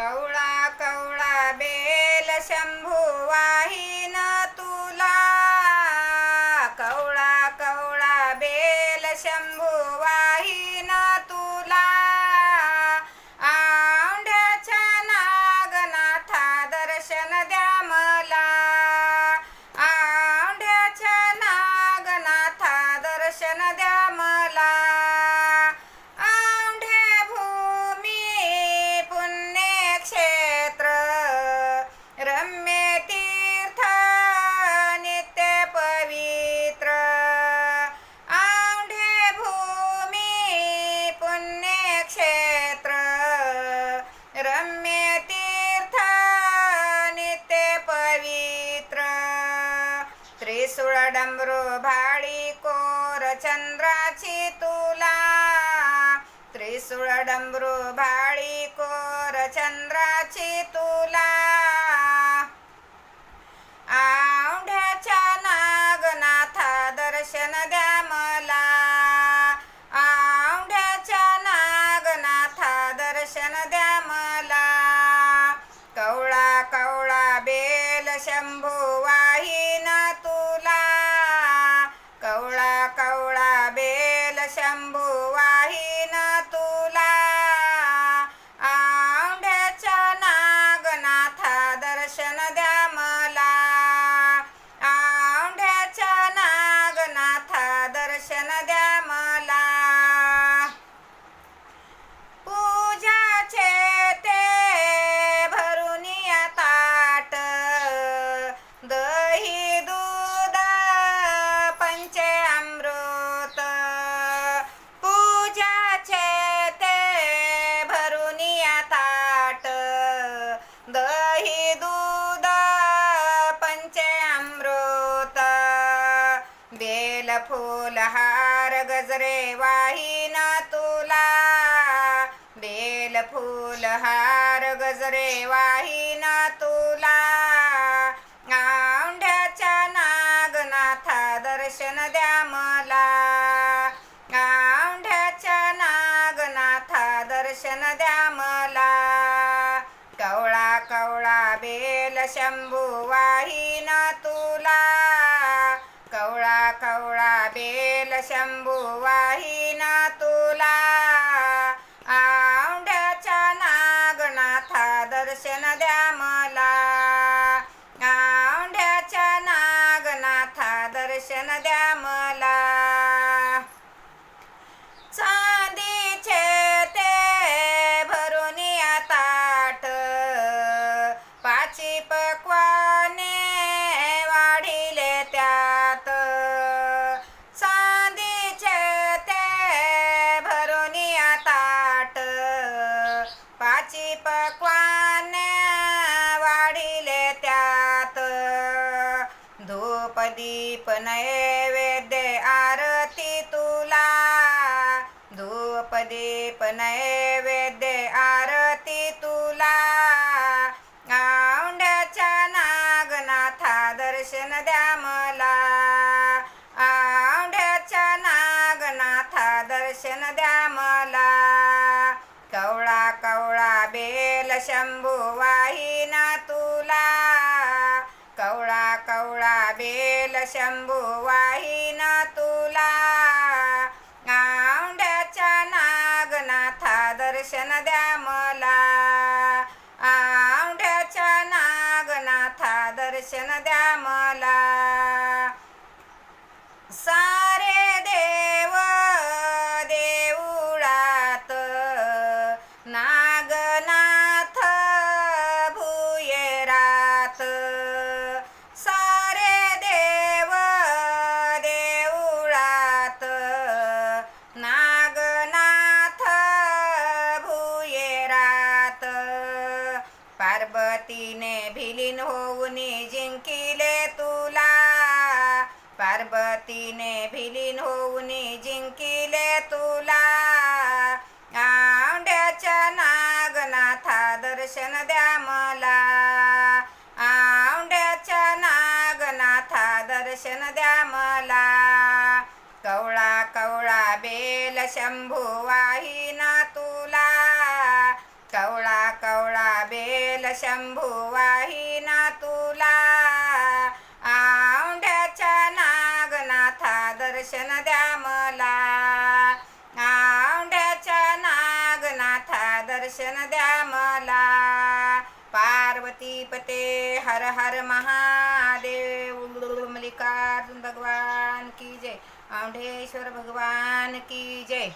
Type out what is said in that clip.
कवळा त्रिसुळ डमरू भाळी कोर चंद्राची तुला. त्रिसुळ डमरू भाळी कोर चंद्राची तुला. आवढ्याच्या नागनाथा दर्शन द्या मला. आवढ्याच्या नागनाथा दर्शन द्या बेल फूल हार गजरे वाहिन तुला. बेल फूल हार गजरे वाहीन तुला. आंढ्याच्या नागनाथा दर्शन द्या मला. आंढ्याच्या नागनाथा दर्शन द्या मला. कवळा कवळा बेल शंभू वाहीन शंभू वाहिना तुला. आवड्याच्या नागनाथा दर्शन द्या मला. आवड्याच्या नागनाथा दर्शन द्या मला. चांदीचे ते भरून ताट. पाची पक्वाने नैवेद्य आरती तुला. धूप दीप नैवेद्य आरती तुला. आंड्याच्या नागनाथा दर्शन द्या मला. आंड्याच्या नागनाथा दर्शन द्या मला. कवळा कवळा बेल शंभू वाहिना तुला. कवळा कवळा बेल शंभू वाहिना तुला. आंड्याच्या नागनाथा दर्शन द्या मला. औंढ्याच्या नागनाथा दर्शन द्या मला. होऊन जिंकिले तुला. आवड्याच्या नागनाथा दर्शन द्या मला. आवड्याच्या नागनाथा दर्शन द्या मला. कवळा कवळा बेल शंभू वाहीना तुला. कवळा कवळा बेल शंभू वाहिना दर्शन द्या मला. पार्वती पते हर हर महादेव. मल्लिकार्जुन भगवान की जय. औंढेश्वर भगवान की जय.